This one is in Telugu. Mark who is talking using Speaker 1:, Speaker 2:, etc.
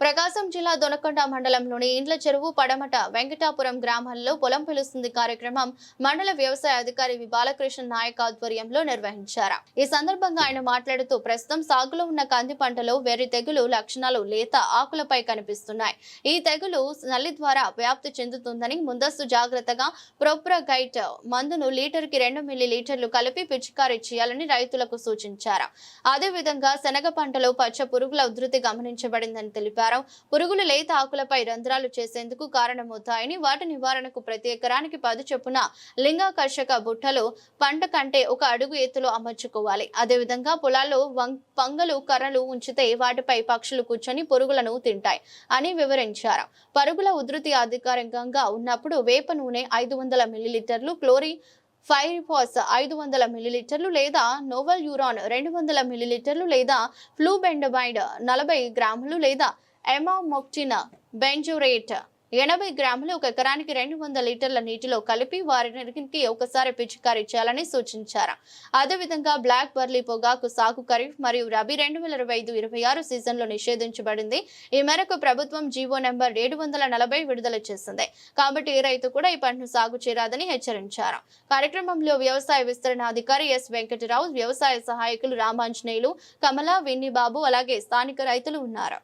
Speaker 1: ప్రకాశం జిల్లా దొనకొండ మండలంలోని ఇండ్ల చెరువు పడమట వెంకటాపురం గ్రామాల్లో పొలం పిలుస్తుంది కార్యక్రమం మండల వ్యవసాయ అధికారి వి. బాలకృష్ణ నాయక్ ఆధ్వర్యంలో నిర్వహించారు. ఈ సందర్భంగా ఆయన మాట్లాడుతూ ప్రస్తుతం సాగులో ఉన్న కంది పంటలో వెర్రి తెగులు లక్షణాలు లేత ఆకులపై కనిపిస్తున్నాయి. ఈ తెగులు నల్లి ద్వారా వ్యాప్తి చెందుతుందని ముందస్తు జాగ్రత్తగా ప్రొప్రగైట్ మందును లీటర్కి రెండు మిల్లీ లీటర్లు కలిపి పిచికారీ చేయాలని రైతులకు సూచించారు. అదేవిధంగా శనగ పంటలో పచ్చ పురుగుల ఉధృతి గమనించబడిందని తెలిపారు. పురుగులు లేత ఆకులపై రంధ్రాలు చేసేందుకు కారణమవుతాయని వాటి నివారణకు ప్రతి ఎకరానికి పది చొప్పున లింగాకర్షక బుట్టలు పంట కంటే ఒక అడుగు ఎత్తులో అమర్చుకోవాలి. అదేవిధంగా పొలాల్లో వం- పంగలు కర్రలు ఉంచితే వాటిపై పక్షులు కూర్చొని పురుగులను తింటాయి అని వివరించారు. పరుగుల ఉధృతి అధికారికంగా ఉన్నప్పుడు వేప నూనె ఐదు వందల మిల్లీలీటర్లు క్లోరి ఫైర్ఫాస్ ఐదు వందల మిల్లీలీటర్లు లేదా నోవల్ యూరాన్ రెండు వందల మిల్లీలీటర్లు లేదా ఫ్లూబెండబైడ్ నలభై గ్రాములు లేదా ఎమామొక్టిన్ బెంజురేట్ ఎనభై గ్రాములు ఒక ఎకరానికి రెండు వందల లీటర్ల నీటిలో కలిపి వారికి ఒకసారి పిచికారీ చేయాలని సూచించారు. అదేవిధంగా బ్లాక్ బర్లీ పొగాకు సాగు ఖరీఫ్ మరియు రబీ రెండు వేల ఇరవై ఐదు ఇరవై ఆరు సీజన్లో నిషేధించబడింది. ఈ మేరకు ప్రభుత్వం జీవో నెంబర్ ఏడు వందల నలభై విడుదల చేసింది. కాబట్టి ఏ రైతు కూడా ఈ పంటను సాగు చేరాదని హెచ్చరించారు. కార్యక్రమంలో వ్యవసాయ విస్తరణ అధికారి ఎస్ వెంకటరావు వ్యవసాయ సహాయకులు రామాంజనేయులు కమల విన్నిబాబు అలాగే స్థానిక రైతులు ఉన్నారు.